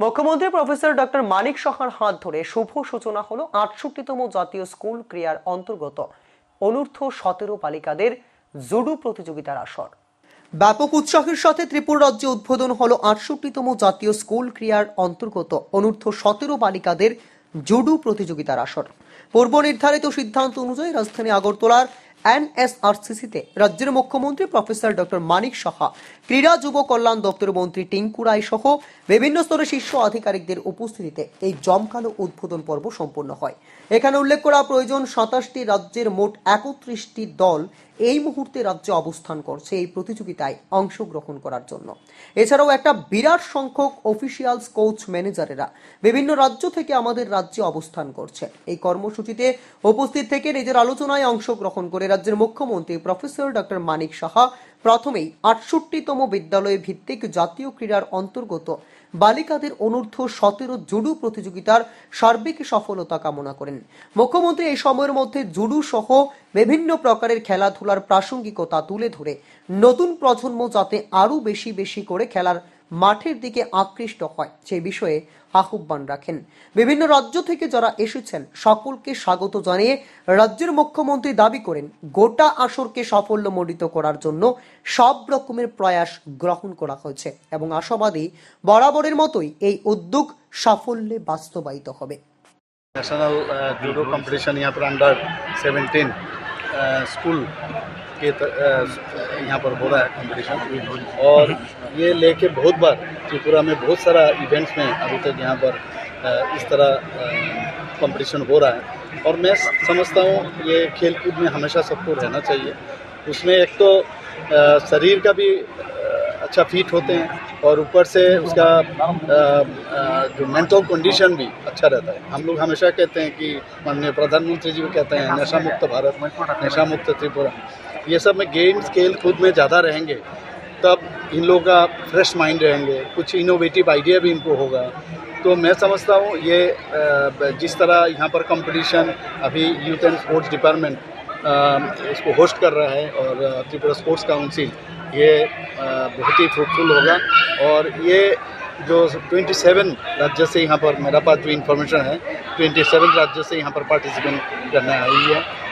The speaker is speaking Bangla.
মুখ্যমন্ত্রী প্রফেসর ডক্টর মানিক সাহার হাত ধরে শুভ সূচনা হলো আটষট্টিতম জাতীয় স্কুল ক্রিয়ার অন্তর্গত অনূর্ধ্ব সতেরো বালিকাদের জুডো প্রতিযোগিতার আসর। ব্যাপক উৎসাহের সাথে ত্রিপুরা রাজ্যে উদ্বোধন হলো আটষট্টিতম জাতীয় স্কুল ক্রিয়ার অন্তর্গত অনূর্ধ্ব সতেরো বালিকাদের জুডো প্রতিযোগিতার আসর। পূর্ব নির্ধারিত সিদ্ধান্ত অনুযায়ী রাজধানী আগরতলার এনএসআরসিসিতে রাজ্যের মুখ্যমন্ত্রী প্রফেসর ডক্টর মানিক সাহা, ক্রীড়া যুব কল্যাণ দপ্তর মন্ত্রী টিঙ্কু রায় সহ বিভিন্ন স্তরের শীর্ষ আধিকারিকদের উপস্থিতিতে এই জমকালো উদ্বোধন পর্ব সম্পন্ন হয়। এখানে উল্লেখ করা প্রয়োজন সাতাশটি রাজ্যের মোট একত্রিশটি দল এই মুহূর্তে রাজ্যে অবস্থান করছে এই প্রতিযোগিতায় অংশগ্রহণ করার জন্য। এছাড়াও একটা বিরাট সংখ্যক অফিসিয়ালস, কোচ, ম্যানেজারেরা বিভিন্ন রাজ্য থেকে আমাদের রাজ্যে অবস্থান করছে। এই কর্মসূচিতে উপস্থিত থেকে নিজের আলোচনায় অংশগ্রহণ করে রাজ্যের মুখ্যমন্ত্রী প্রফেসর ডক্টর মানিক সাহা প্রথমেই আটষট্টিতম বিদ্যালয় ভিত্তিক জাতীয় ক্রীড়ার অন্তর্গত বালিকাদের অনূর্ধ্ব সতেরো জুডো প্রতিযোগিতার সার্বিক সফলতা কামনা করেন। মুখ্যমন্ত্রী এই সময়ের মধ্যে জুডো সহ বিভিন্ন প্রকারের খেলাধুলার প্রাসঙ্গিকতা তুলে ধরে। নতুন প্রজন্ম যাতে আরও বেশি বেশি করে খেলার মাঠের দিকে আকৃষ্ট হয় সেই বিষয়ে আহ্বান রাখেন বিভিন্ন রাজ্য থেকে যারা এসেছেন সকলকে স্বাগত জানিয়ে রাজ্যের মুখ্যমন্ত্রী দাবি করেন গোটা আসরকে সাফল্যমণ্ডিত করার জন্য সব রকমের প্রয়াস গ্রহণ করা হয়েছে এবং আশাবাদী বরাবরের মতোই এই উদ্যোগ সাফল্যে বাস্তবায়িত হবে नेशनल जूडो कंपटीशन यहाँ पर अंडर 17 स्कूल के यहाँ पर हो रहा है कंपटीशन और ये लेके बहुत बार त्रिपुरा में बहुत सारा इवेंट्स में अभी तक यहाँ पर इस तरह कंपटीशन हो रहा है। और मैं समझता हूँ ये खेल कूद में हमेशा सबको रहना चाहिए। उसमें एक तो शरीर का भी अच्छा फिट होते हैं और ऊपर से उसका जो मेंटल कंडीशन भी अच्छा रहता है। हम लोग हमेशा कहते हैं कि माननीय प्रधानमंत्री जी भी कहते हैं, नशा मुक्त भारत, नशा मुक्त त्रिपुरा। ये सब में गेम्स खेल कूद में ज़्यादा रहेंगे, तब इन लोगों का फ्रेश माइंड रहेंगे, कुछ इनोवेटिव आइडिया भी इनको होगा। तो मैं समझता हूँ ये जिस तरह यहाँ पर कंपटीशन अभी यूथ एंड स्पोर्ट्स डिपार्टमेंट इसको होस्ट कर रहा है और त्रिपुरा स्पोर्ट्स काउंसिल ये बहुत ही फ्रूटफुल होगा। और ये जो 27 राज्य से यहाँ पर मेरा पास जो इन्फॉर्मेशन है 27 राज्य से यहाँ पर पार्टिसिपेंट करने आई है।